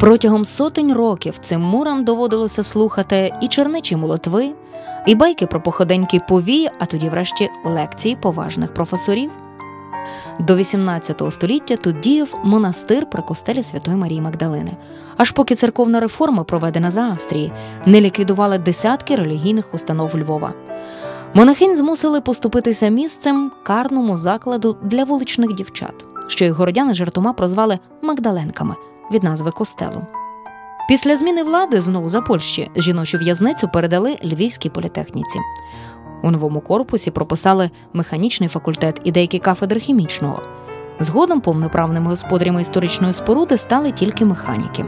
Протягом сотень років цим мурам доводилося слухати і черничі молотви, і байки про походенькі повії, а тоді, врешті, лекції поважних професорів. До XVIII століття тут діяв монастир при костелі Святої Марії Магдалини, аж поки церковна реформа, проведена за Австрії, не ліквідувала десятки релігійних установ Львова. Монахинь змусили поступитися місцем карному закладу для вуличних дівчат, що їх городяни жартома прозвали Магдаленками від назви костелу. Після зміни влади знову за Польщі жіночу в'язницю передали Львівській політехніці. У новому корпусі прописали механічний факультет і деякі кафедри хімічного. Згодом повноправними господарями історичної споруди стали тільки механіки.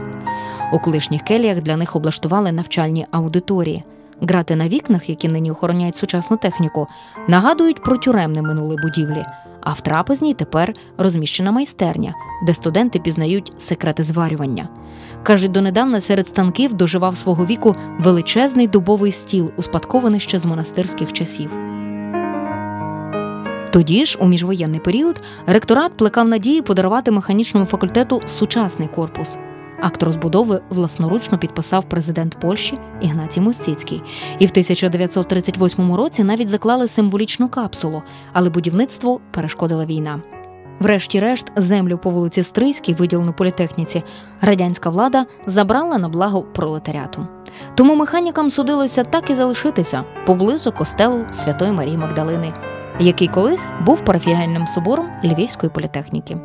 У колишніх келіях для них облаштували навчальні аудиторії. Грати на вікнах, які нині охороняють сучасну техніку, нагадують про тюремне минуле будівлі. А в трапезній тепер розміщена майстерня, де студенти пізнають секрети зварювання. Кажуть, донедавна серед станків доживав свого віку величезний дубовий стіл, успадкований ще з монастирських часів. Тоді ж, у міжвоєнний період, ректорат плекав надії подарувати механічному факультету сучасний корпус. Акт розбудови власноручно підписав президент Польщі Ігнатій Мостіцький. І в 1938 році навіть заклали символічну капсулу, але будівництву перешкодила війна. Врешті-решт, землю по вулиці Стрийській, виділену політехніці, радянська влада забрала на благо пролетаріату. Тому механікам судилося так і залишитися поблизу костелу Святої Марії Магдалини, який колись був парафіальним собором Львівської політехніки.